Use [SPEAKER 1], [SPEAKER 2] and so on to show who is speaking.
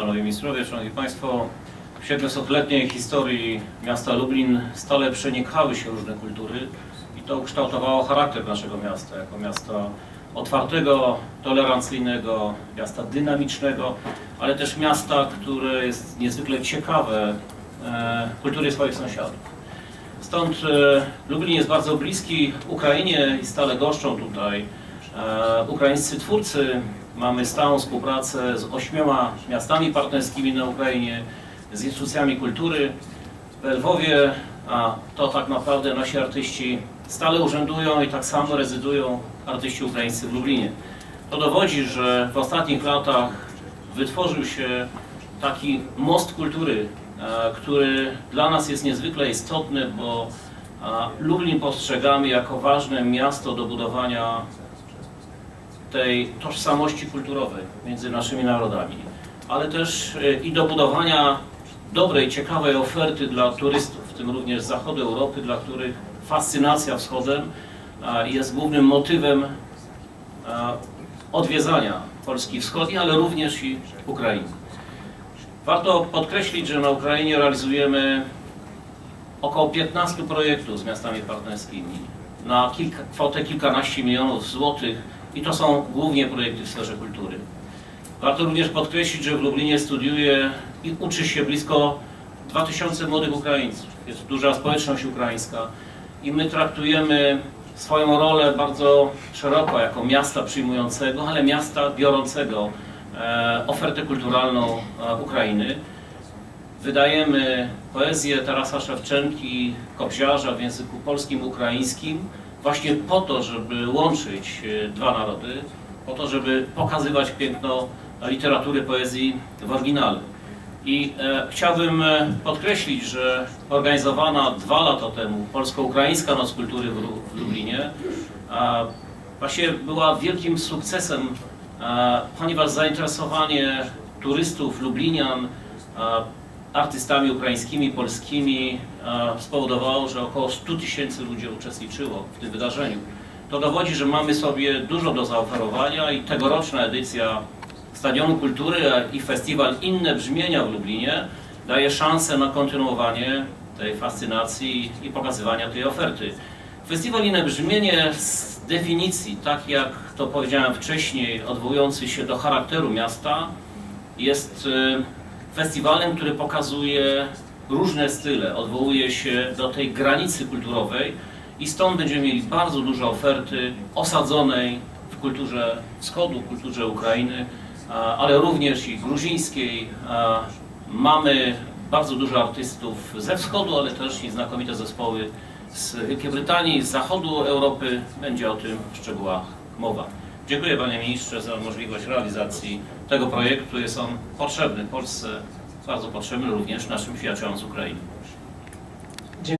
[SPEAKER 1] Panowie Ministrowie, Szanowni Państwo, w 700-letniej historii miasta Lublin stale przenikały się różne kultury i to ukształtowało charakter naszego miasta jako miasta otwartego, tolerancyjnego, miasta dynamicznego, ale też miasta, które jest niezwykle ciekawe e, kultury swoich sąsiadów. Stąd e, Lublin jest bardzo bliski Ukrainie i stale goszczą tutaj ukraińscy twórcy. Mamy stałą współpracę z ośmioma miastami partnerskimi na Ukrainie, z instytucjami kultury. W Lwowie, a to tak naprawdę nasi artyści stale urzędują i tak samo rezydują artyści ukraińscy w Lublinie. To dowodzi, że w ostatnich latach wytworzył się taki most kultury, e, który dla nas jest niezwykle istotny, bo e, Lublin postrzegamy jako ważne miasto do budowania tej tożsamości kulturowej między naszymi narodami, ale też e, i do budowania dobrej, ciekawej oferty dla turystów, w tym również z zachodu Europy, dla których fascynacja wschodem jest głównym motywem odwiedzania Polski Wschodniej, ale również i Ukrainy. Warto podkreślić, że na Ukrainie realizujemy około 15 projektów z miastami partnerskimi na kilka, kwotę kilkanaście milionów złotych i to są głównie projekty w sferze kultury. Warto również podkreślić, że w Lublinie studiuje i uczy się blisko 2000 młodych Ukraińców. Jest duża społeczność ukraińska i my traktujemy swoją rolę bardzo szeroko jako miasta przyjmującego, ale miasta biorącego e, ofertę kulturalną e, Ukrainy. Wydajemy poezję Tarasa Szewczenki, Kobziarza w języku polskim, ukraińskim, właśnie po to, żeby łączyć e, dwa narody, po to, żeby pokazywać piękno literatury, poezji w oryginale. I e, chciałbym e, podkreślić, że organizowana dwa lata temu Polsko-Ukraińska Noc Kultury w, w Lublinie e, właśnie była wielkim sukcesem, e, ponieważ zainteresowanie turystów, lublinian e, artystami ukraińskimi, polskimi spowodowało, że około 100 tysięcy ludzi uczestniczyło w tym wydarzeniu. To dowodzi, że mamy sobie dużo do zaoferowania i tegoroczna edycja Stadionu Kultury i festiwal Inne Brzmienia w Lublinie daje szansę na kontynuowanie tej fascynacji i pokazywania tej oferty. Festiwal Inne Brzmienie z definicji, tak jak to powiedziałem wcześniej, odwołujący się do charakteru miasta, jest e, festiwalem, który pokazuje różne style, odwołuje się do tej granicy kulturowej i stąd będziemy mieli bardzo dużo oferty osadzonej w kulturze wschodu, kulturze Ukrainy, ale również i gruzińskiej. Mamy bardzo dużo artystów ze wschodu, ale też i znakomite zespoły z Wielkiej Brytanii, z zachodu Europy. Będzie o tym w szczegółach mowa. Dziękuję Panie Ministrze za możliwość realizacji tego projektu. Jest on potrzebny Polsce, bardzo potrzebny również naszym przyjaciołom z Ukrainy.